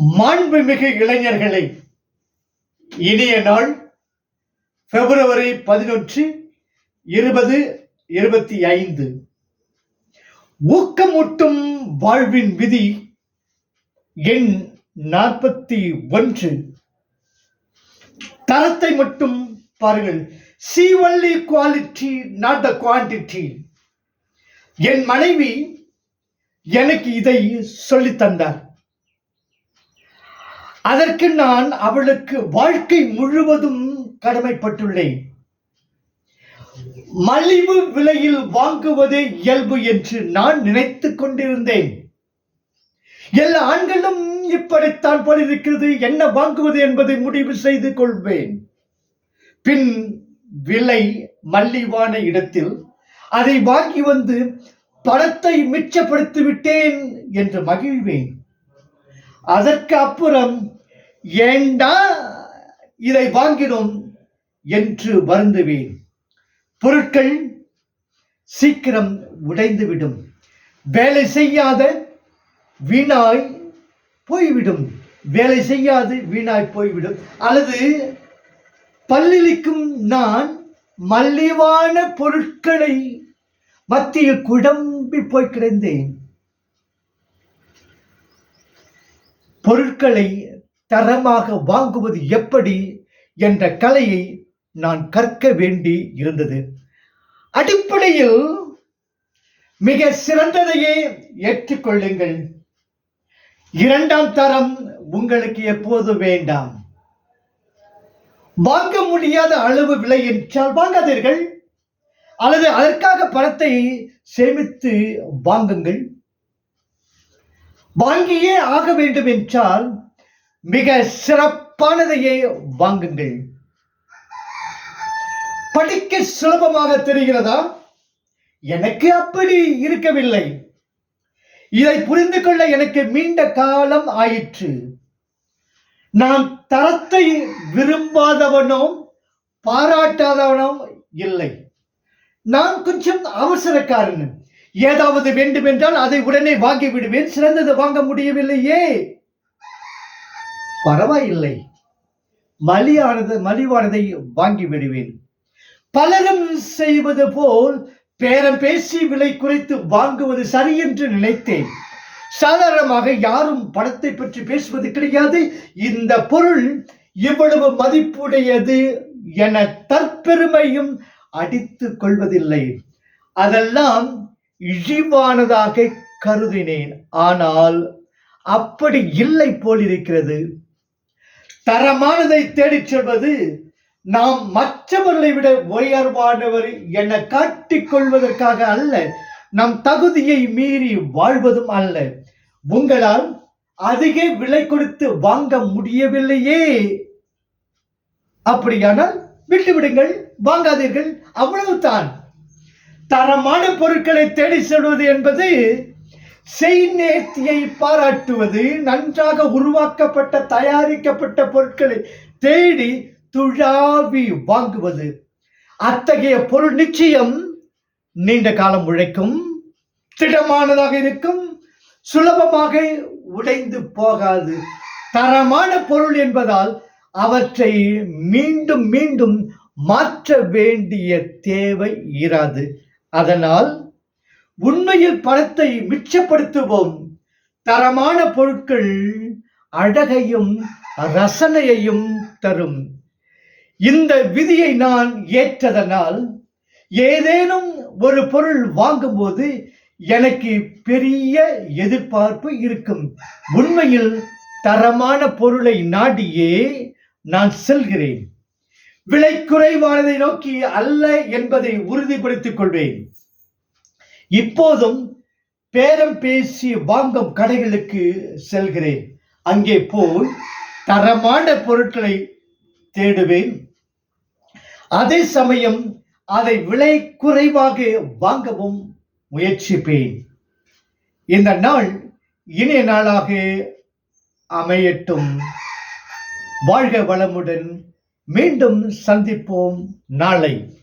மாண்புமிகு இளைஞர்களை இனிய நாள் பிப்ரவரி பதினொன்று இருபது இருபத்தி ஐந்து. ஊக்கமூட்டும் வாழ்வின் விதி எண் நாற்பத்தி ஒன்று. தரத்தை மட்டும் பாருங்கள். See only quality not the quantity என் மனைவி எனக்கு இதை சொல்லித் தந்தார். அதற்கு நான் அவளுக்கு வாழ்க்கை முழுவதும் கடமைப்பட்டுள்ளேன். மலிவு விலையில் வாங்குவதே இயல்பு என்று நான் நினைத்துக் கொண்டிருந்தேன். எல்லா ஆண்களும் இப்படித்தான் போல் இருக்கிறது என்ன வாங்குவது என்பதை முடிவு செய்து கொள்வேன். பின் விலை மலிவான இடத்தில் அதை வாங்கி வந்து பணத்தை மிச்சப்படுத்தி விட்டேன் என்று மகிழ்வேன். அதற்கு அப்புறம் ஏண்டா இதை வாங்கினோம் என்று வருந்துவேன்? பொருட்கள் சீக்கிரம் உடைந்துவிடும். வேலை செய்யாத வீணாய் போய்விடும். வேலை செய்யாது வீணாய் போய்விடும். அல்லது பல்லிலிக்கும் நான் மலிவான பொருட்களை மத்தியில் குழம்பி போய் கிடந்தேன். பொருட்களை தரமாக வாங்குவது எப்படி என்ற கலையை நான் கற்க வேண்டி இருந்தது. அடிப்படையில் மிக சிறந்ததையே ஏற்றுக்கொள்ளுங்கள். இரண்டாம் தரம் உங்களுக்கு எப்போது வேண்டாம்? வாங்க முடியாத அளவு விலை என்றால் வாங்காதீர்கள். அல்லது அதற்காக பணத்தை சேமித்து வாங்குங்கள். வாங்கியே ஆக வேண்டும் என்றால் மிக சிறப்பானதையே வாங்குங்கள். படிக்க சுலபமாக தெரிகிறதா? எனக்கு அப்படி இருக்கவில்லை. இதை புரிந்து கொள்ள எனக்கு நீண்ட காலம் ஆயிற்று. நான் தரத்தை விரும்பாதவனோ பாராட்டாதவனோ இல்லை. நான் கொஞ்சம் அவசரக்காரன். ஏதாவது வேண்டுமென்றால் அதை உடனே வாங்கி விடுவேன். சிறந்தது வாங்க முடியவில்லையே. பரவாயில்லை. மலியானது மலிவானதை வாங்கி விடுவேன். பலரும் செய்வது போல் பேரம் பேசி விலை குறைத்து வாங்குவது சரி என்று நினைத்தேன். சாதாரணமாக யாரும் பணத்தை பற்றி பேசுவது கிடையாது. இந்த பொருள் இவ்வளவு மதிப்புடையது என தற்பெருமையும் அடித்துக் கொள்வதில்லை. அதெல்லாம் இழிவானதாக கருதினேன். ஆனால் அப்படி இல்லை போலிருக்கிறது. தரமானதை தேடிச் செல்வது நாம் மற்றவர்களை விட உயர்வானவர் என காட்டிக் கொள்வதற்காக அல்ல நம் தகுதியை மீறி வாழ்வதும் அல்ல. உங்களால் அதிக விலை கொடுத்து வாங்க முடியவில்லையே. அப்படியானால் விட்டுவிடுங்கள் வாங்காதீர்கள் அவ்வளவுதான். தரமான பொருட்களை தேடி செல்வது என்பது செய்நேர்த்தியை பாராட்டுவது நன்றாக உருவாக்கப்பட்ட தயாரிக்கப்பட்ட பொருட்களை தேடி துழாவி வாங்குவது. அத்தகைய பொருள் நிச்சயம் நீண்ட காலம் உழைக்கும் திடமானதாக இருக்கும் சுலபமாக உடைந்து போகாது. தரமான பொருள் என்பதால் அவற்றை மீண்டும் மீண்டும் மாற்ற வேண்டிய தேவை இராது. அதனால் உண்மையில் பணத்தை மிச்சப்படுத்துவோம். தரமான பொருட்கள் அழகையும் ரசனையையும் தரும். இந்த விதியை நான் ஏற்றதனால் ஏதேனும் ஒரு பொருள் வாங்கும்போது எனக்கு பெரிய எதிர்பார்ப்பு இருக்கும். உண்மையில் தரமான பொருளை நாடியே நான் செல்கிறேன். விலை குறைவானதை நோக்கி அல்ல என்பதை உறுதிப்படுத்திக் கொள்வேன். இப்போதும் பேரம் பேசி வாங்கும் கடைகளுக்கு செல்கிறேன். அங்கே போய் தரமான பொருட்களை தேடுவேன். அதே சமயம் அதை விலை குறைவாக வாங்கவும் முயற்சிப்பேன். இந்த நாள் இனிய நாளாக அமையட்டும். வாழ்க வளமுடன் மீண்டும் சந்திப்போம் நாளை.